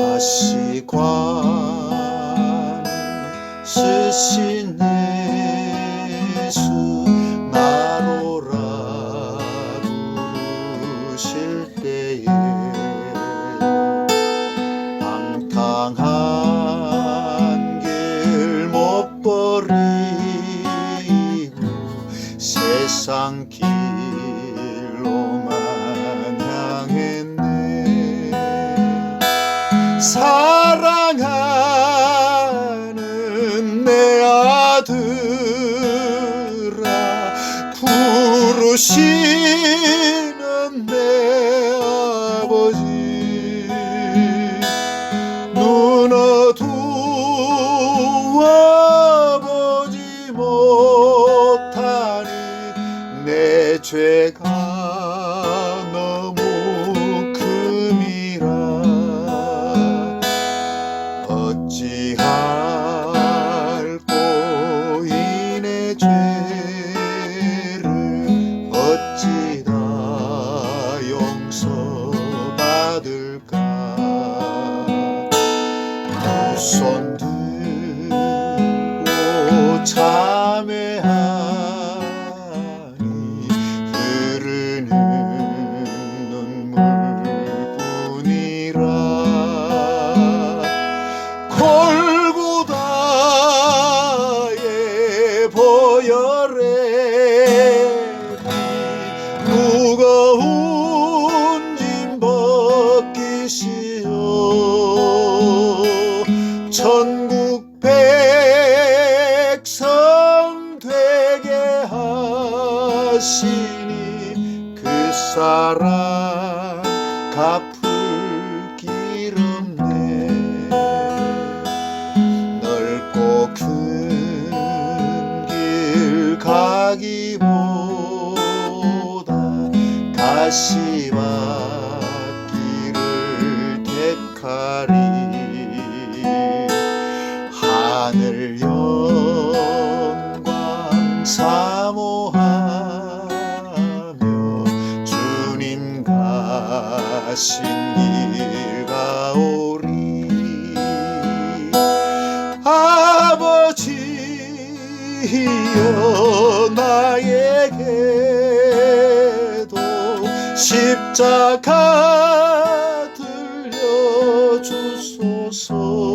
가시관 쓰신 예수 나로라 부르실 때에 방탕한 길 못 버리고 세상 길 사랑하는 내 아들아 부르시는 내 아버지. 눈어두어 보지 못하니 내 죄가 받을까? 두손 들고 참회하니 흐르는 눈물뿐이라 골고다의 보혈에 하시니 그 사랑 갚을 길 없네. 넓고 큰 길 가기보다 가시밭길을 택하리 가신 길 가오리. 아버지여 나에게도 십자가 들려주소서